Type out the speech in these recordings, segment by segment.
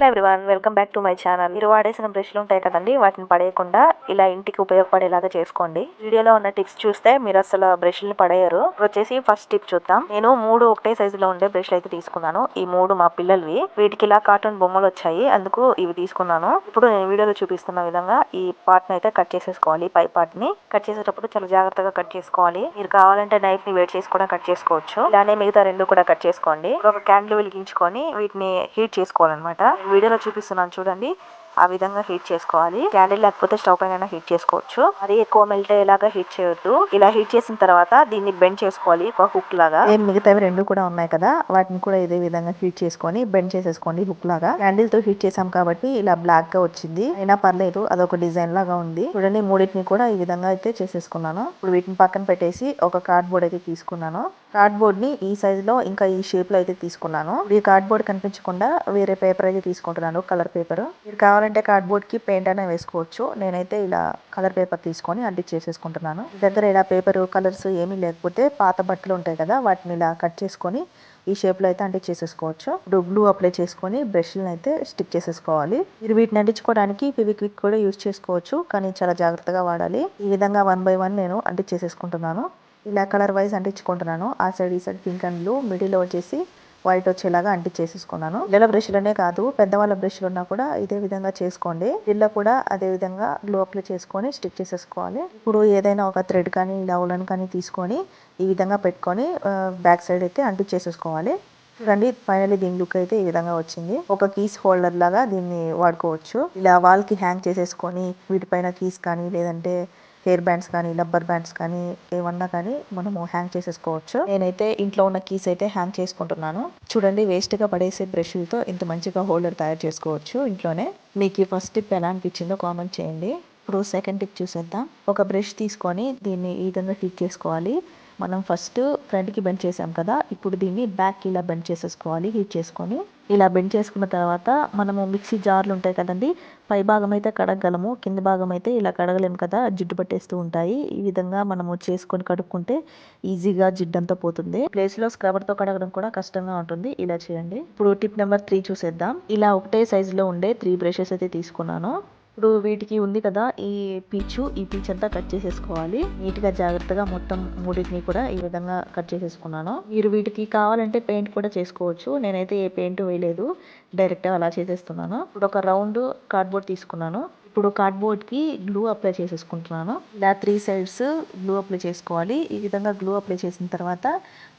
Hello everyone welcome back to my channel. మీరు వాడేసిన బ్రష్లు ఉంటాయి కదండి వాటిని పడేయకుండా ఇలా ఇంటికి ఉపయోగపడేలాగా చేసుకోండి. వీడియోలో ఉన్న టిప్స్ చూస్తే మీరు అసలు బ్రష్లు పడేయరు. వచ్చేసి ఫస్ట్ టిప్ చూద్దాం. నేను మూడు ఒకటే సైజులో ఉండే బ్రష్లు అయితే తీసుకున్నాను. ఈ మూడు మా పిల్లలవి. వీటికి ఇలా కార్టూన్ బొమ్మలు వచ్చాయి. అందుకు ఇవి తీసుకున్నాను. ఇప్పుడు నేను వీడియోలో చూపిస్తున్న విధంగా ఈ పార్ట్ అయితే కట్ చేసేసుకోవాలి. పై పార్ట్ని కట్ చేసేటప్పుడు చాలా జాగ్రత్తగా కట్ చేసుకోవాలి. మీరు కావాలంటే నైఫ్ని వేట్ చేసి కూడా కట్ చేసుకోవచ్చు. ఇలానే మిగతా రెండు కూడా కట్ చేసుకోండి. ఒక క్యాండిల్ వెలిగించుకొని వీటిని హీట్ చేసుకోవాలన్నమాట. వీడియోలో చూపిస్తున్నాను చూడండి. ఆ విధంగా హీట్ చేసుకోవాలి. క్యాండిల్ లేకపోతే స్టవ్ పైన హీట్ చేసుకోవచ్చు. అది ఎక్కువ మెల్ట్ అయ్యేలాగా హీట్ చేయొద్దు. ఇలా హీట్ చేసిన తర్వాత దీన్ని బెండ్ చేసుకోవాలి ఒక హుక్ లాగా. మిగతావి రెండు కూడా ఉన్నాయి కదా వాటిని కూడా ఇదే విధంగా హీట్ చేసుకొని బెండ్ చేసేసుకోండి హుక్ లాగా. క్యాండిల్తో హీట్ చేసాం కాబట్టి ఇలా బ్లాక్గా వచ్చింది. అయినా పర్లేదు అదొక డిజైన్ లాగా ఉంది. చూడండి మూడింటిని కూడా ఈ విధంగా అయితే చేసేసుకున్నాను. ఇప్పుడు వీటిని పక్కన పెట్టేసి ఒక కార్డ్ బోర్డ్ అయితే తీసుకున్నాను. కార్డ్ బోర్డ్ని ఈ సైజ్లో ఇంకా ఈ షేప్లో అయితే తీసుకున్నాను. ఈ కార్డ్ బోర్డ్ కనిపించకుండా వేరే పేపర్ అయితే తీసుకుంటున్నాను కలర్ పేపర్ మీరు కావాలంటే కార్డ్ కార్డ్బోర్డ్కి పెయింట్ అయినా వేసుకోవచ్చు. నేనైతే ఇలా కలర్ పేపర్ తీసుకొని అంటించేసేసుకుంటున్నాను చేసేసుకుంటున్నాను. దగ్గర ఇలా పేపర్ కలర్స్ ఏమీ లేకపోతే పాత బట్టలు ఉంటాయి కదా వాటిని ఇలా కట్ చేసుకొని ఈ షేప్లో అయితే అయితే అంటించేసేసుకోవచ్చు ఇప్పుడు గ్లూ అప్లై చేసుకొని బ్రష్లను అయితే స్టిక్ చేసేసుకోవాలి. మీరు వీటిని అంటించుకోవడానికి ఫివిక్విక్ కూడా యూస్ చేసుకోవచ్చు కానీ చాలా జాగ్రత్తగా వాడాలి. ఈ విధంగా వన్ బై వన్ నేను అంటించేసేసుకుంటున్నాను ఇలా కలర్ వైజ్ అంటించుకుంటున్నాను. ఆ సైడ్ ఈ side pink and blue middle వచ్చేసి వైట్ వచ్చేలాగా అంటించేసేసుకున్నాను. పిల్లల బ్రష్లనే కాదు పెద్దవాళ్ళ బ్రష్లు ఉన్నా కూడా ఇదే విధంగా చేసుకోండి. పిల్ల కూడా అదే విధంగా గ్లో అప్లై చేసుకొని స్టిక్ చేసేసుకోవాలి. ఇప్పుడు ఏదైనా ఒక థ్రెడ్ కానీ ఇలా ఉలన్ కానీ తీసుకొని ఈ విధంగా పెట్టుకొని బ్యాక్ సైడ్ అయితే అంటించేసేసుకోవాలి. చూడండి ఫైనల్లీ దీని లుక్ అయితే ఈ విధంగా వచ్చింది. ఒక కీస్ హోల్డర్ లాగా దీన్ని వాడుకోవచ్చు. ఇలా వాల్కి హ్యాంగ్ చేసేసుకొని వీటిపైన కీస్ కానీ లేదంటే హెయిర్ బ్యాండ్స్ కానీ రబ్బర్ బ్యాండ్స్ కానీ ఏమన్నా కానీ మనము హ్యాంగ్ చేసేసుకోవచ్చు. నేనైతే ఇంట్లో ఉన్న కీస్ అయితే హ్యాంగ్ చేసుకుంటున్నాను. చూడండి వేస్ట్గా పడేసే బ్రష్లతో ఇంత మంచిగా హోల్డర్ తయారు చేసుకోవచ్చు ఇంట్లోనే. మీకు ఈ ఫస్ట్ టిప్ ఎలా అనిపించిందో కామెంట్ చేయండి. ఇప్పుడు సెకండ్ టిప్ చూసేద్దాం. ఒక బ్రష్ తీసుకొని దీన్ని ఈ విధంగా హీట్ చేసుకోవాలి. మనం ఫస్ట్ ఫ్రంట్కి బెండ్ చేసాం కదా ఇప్పుడు దీన్ని బ్యాక్కి ఇలా బెండ్ చేసేసుకోవాలి హీట్ చేసుకొని. ఇలా బెండ్ చేసుకున్న తర్వాత మనము మిక్సీ జార్లు ఉంటాయి కదండి పై భాగం అయితే కడగలము కింద భాగం అయితే ఇలా కడగలేము కదా జిడ్డు పట్టేస్తూ ఉంటాయి. ఈ విధంగా మనము చేసుకొని కడుక్కుంటే ఈజీగా జిడ్డంతా పోతుంది. ప్లేస్లో స్క్రబర్తో కడగడం కూడా కష్టంగా ఉంటుంది. ఇలా చేయండి. ఇప్పుడు టిప్ నెంబర్ త్రీ చూసేద్దాం. ఇలా ఒకటే సైజులో ఉండే త్రీ బ్రషెస్ అయితే తీసుకున్నాను. ఇప్పుడు వీటికి ఉంది కదా ఈ పీచు ఈ పీచ్ అంతా కట్ చేసేసుకోవాలి. నీట్గా జాగ్రత్తగా మొత్తం మూడింటిని కూడా ఈ విధంగా కట్ చేసేసుకున్నాను. మీరు వీటికి కావాలంటే పెయింట్ కూడా చేసుకోవచ్చు. నేనైతే ఏ పెయింట్ వేయలేదు. డైరెక్ట్గా అలా చేసేస్తున్నాను. ఇప్పుడు ఒక రౌండ్ కార్డ్బోర్డ్ తీసుకున్నాను. ఇప్పుడు కార్డ్బోర్డ్కి గ్లూ అప్లై చేసేసుకుంటున్నాను. ఇలా త్రీ సైడ్స్ గ్లూ అప్లై చేసుకోవాలి. ఈ విధంగా గ్లూ అప్లై చేసిన తర్వాత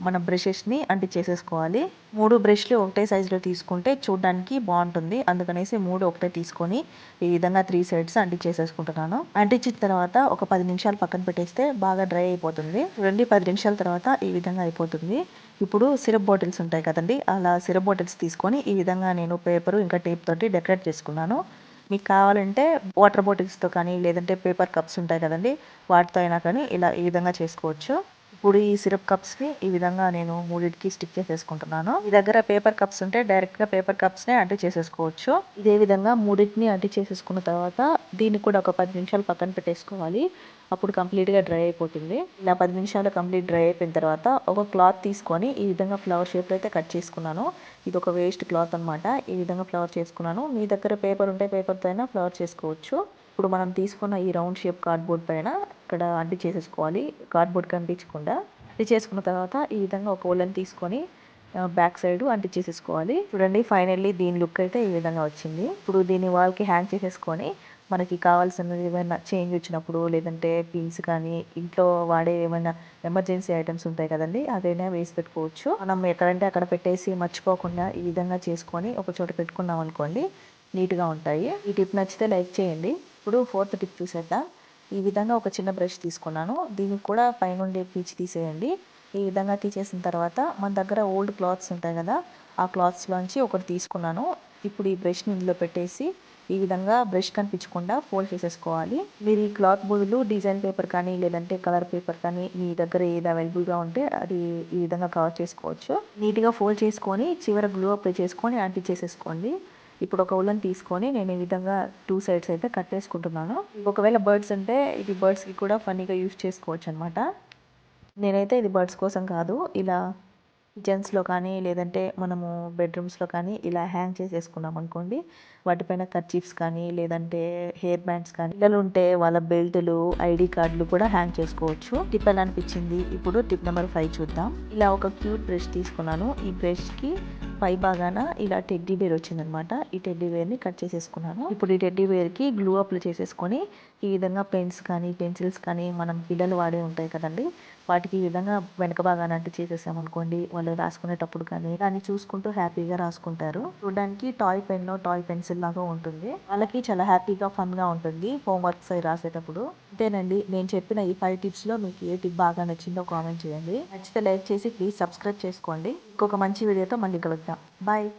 మన బ్రషెస్ని అంటించేసేసుకోవాలి మూడు బ్రష్లు ఒకటే సైజులో తీసుకుంటే చూడడానికి బాగుంటుంది. అందుకనేసి మూడు ఒకటే తీసుకొని ఈ విధంగా త్రీ సైడ్స్ అంటించేసేసుకుంటున్నాను అంటించిన తర్వాత ఒక పది నిమిషాలు పక్కన పెట్టేస్తే బాగా డ్రై అయిపోతుంది. రెండు పది నిమిషాల తర్వాత ఈ విధంగా అయిపోతుంది. ఇప్పుడు సిరప్ బాటిల్స్ ఉంటాయి కదండి అలా సిరప్ బాటిల్స్ తీసుకొని ఈ విధంగా నేను పేపరు ఇంకా టేప్ తోటి డెకరేట్ చేసుకున్నాను. మీకు కావాలంటే వాటర్ బాటిల్స్తో కానీ లేదంటే పేపర్ కప్స్ ఉంటాయి కదండి వాటితో అయినా కానీ ఇలా ఈ విధంగా చేసుకోవచ్చు. ఇప్పుడు ఈ సిరప్ కప్స్ని ఈ విధంగా నేను మూడింటికి స్టిక్ చేసేసుకుంటున్నాను. మీ దగ్గర పేపర్ కప్స్ ఉంటే డైరెక్ట్గా పేపర్ కప్స్నే అంటి చేసేసుకోవచ్చు. ఇదే విధంగా మూడింటిని అంటి చేసేసుకున్న తర్వాత దీన్ని కూడా ఒక పది నిమిషాలు పక్కన పెట్టేసుకోవాలి. అప్పుడు కంప్లీట్గా డ్రై అయిపోతుంది. ఇలా పది నిమిషాలు కంప్లీట్ డ్రై అయిపోయిన తర్వాత ఒక క్లాత్ తీసుకొని ఈ విధంగా ఫ్లవర్ షేప్లో అయితే కట్ చేసుకున్నాను. ఇది ఒక వేస్ట్ క్లాత్ అనమాట ఈ విధంగా ఫ్లవర్ చేసుకున్నాను. మీ దగ్గర పేపర్ ఉంటే పేపర్తో అయినా ఫ్లవర్ చేసుకోవచ్చు. ఇప్పుడు మనం తీసుకున్న ఈ రౌండ్ షేప్ కార్డ్బోర్డ్ పైన ఇక్కడ అంటి చేసేసుకోవాలి. కార్డ్బోర్డ్ కనిపించకుండా అంటి చేసుకున్న తర్వాత ఈ విధంగా ఒక ఓలన్ తీసుకొని బ్యాక్ సైడ్ అంటించేసేసుకోవాలి చూడండి ఫైనల్లీ దీని లుక్ అయితే ఈ విధంగా వచ్చింది. ఇప్పుడు దీన్ని వాళ్ళకి హ్యాంగ్ చేసేసుకొని మనకి కావాల్సినది ఏమైనా చేంజ్ వచ్చినప్పుడు లేదంటే పిన్స్ కానీ ఇంట్లో వాడే ఏమైనా ఎమర్జెన్సీ ఐటమ్స్ ఉంటాయి కదండి అదైనా వేసి పెట్టుకోవచ్చు. మనం ఎక్కడంటే అక్కడ పెట్టేసి మర్చిపోకుండా ఈ విధంగా చేసుకొని ఒక చోట పెట్టుకున్నాం అనుకోండి నీట్గా ఉంటాయి. ఈ టిప్ నచ్చితే లైక్ చేయండి. ఇప్పుడు ఫోర్త్ టిప్ చూసేద్దాం. ఈ విధంగా ఒక చిన్న బ్రష్ తీసుకున్నాను. దీనికి కూడా పైనుండి పీచు తీసేయండి. ఈ విధంగా తీసేసిన తర్వాత మన దగ్గర ఓల్డ్ క్లాత్స్ ఉంటాయి కదా ఆ క్లాత్స్లోంచి ఒకటి తీసుకున్నాను. ఇప్పుడు ఈ బ్రష్ని ఇందులో పెట్టేసి ఈ విధంగా బ్రష్ కనిపించకుండా ఫోల్డ్ చేసేసుకోవాలి. మీరు ఈ క్లాత్ బదులు డిజైన్ పేపర్ కానీ లేదంటే కలర్ పేపర్ కానీ మీ దగ్గర ఏది అవైలబుల్గా ఉంటే అది ఈ విధంగా కవర్ చేసుకోవచ్చు. నీట్గా ఫోల్డ్ చేసుకొని చివర గ్లూ అప్లై చేసుకొని అంటించేసేసుకోండి ఇప్పుడు ఒక ఉలన్ తీసుకొని నేను ఈ విధంగా టూ సైడ్స్ అయితే కట్టేసుకుంటున్నాను ఒకవేళ బర్డ్స్ ఉంటే ఇది బర్డ్స్కి కూడా ఫన్నీగా యూస్ చేసుకోవచ్చు అనమాట నేనైతే ఇది బర్డ్స్ కోసం కాదు ఇలా కిచెన్స్లో కానీ లేదంటే మనము బెడ్రూమ్స్లో కానీ ఇలా హ్యాంగ్ చేసేసుకున్నాం అనుకోండి. వాటిపైన కర్చీఫ్స్ కానీ లేదంటే హెయిర్ బ్యాండ్స్ కానీ పిల్లలు ఉంటే వాళ్ళ బెల్టులు ఐడి కార్డులు కూడా హ్యాంగ్ చేసుకోవచ్చు. టిప్ ఎలా అనిపించింది? ఇప్పుడు టిప్ నెంబర్ ఫైవ్ చూద్దాం. ఇలా ఒక క్యూట్ బ్రష్ తీసుకున్నాను. ఈ బ్రష్కి పై భాగాన ఇలా టెడ్డీ బేర్ వచ్చిందనమాట. ఈ టెడ్డీ బేర్ని కట్ చేసేసుకున్నాను. ఇప్పుడు ఈ టెడ్డీ బేర్కి గ్లూ అప్లు చేసేసుకొని ఈ విధంగా పెన్స్ కానీ పెన్సిల్స్ కానీ మనం పిల్లలు వాడే ఉంటాయి కదండి. వాటికి ఈ విధంగా వెనక భాగాన అంటే చేసేసామనుకోండి వాళ్ళు రాసుకునేటప్పుడు కానీ దాన్ని చూసుకుంటూ హ్యాపీగా రాసుకుంటారు. చూడడానికి టాయ్ పెన్ టాయ్ పెన్సిల్ లాగా ఉంటుంది. వాళ్ళకి చాలా హ్యాపీగా ఫన్గా ఉంటుంది హోంవర్క్స్ అవి రాసేటప్పుడు. అంతేనండి నేను చెప్పిన ఈ ఫైవ్ టిప్స్లో మీకు ఏ టిప్ బాగా నచ్చిందో కామెంట్ చేయండి. నచ్చితే లైక్ చేసి ప్లీజ్ సబ్స్క్రైబ్ చేసుకోండి. ఇంకొక మంచి వీడియోతో మళ్ళీ కలుద్దాం. బాయ్.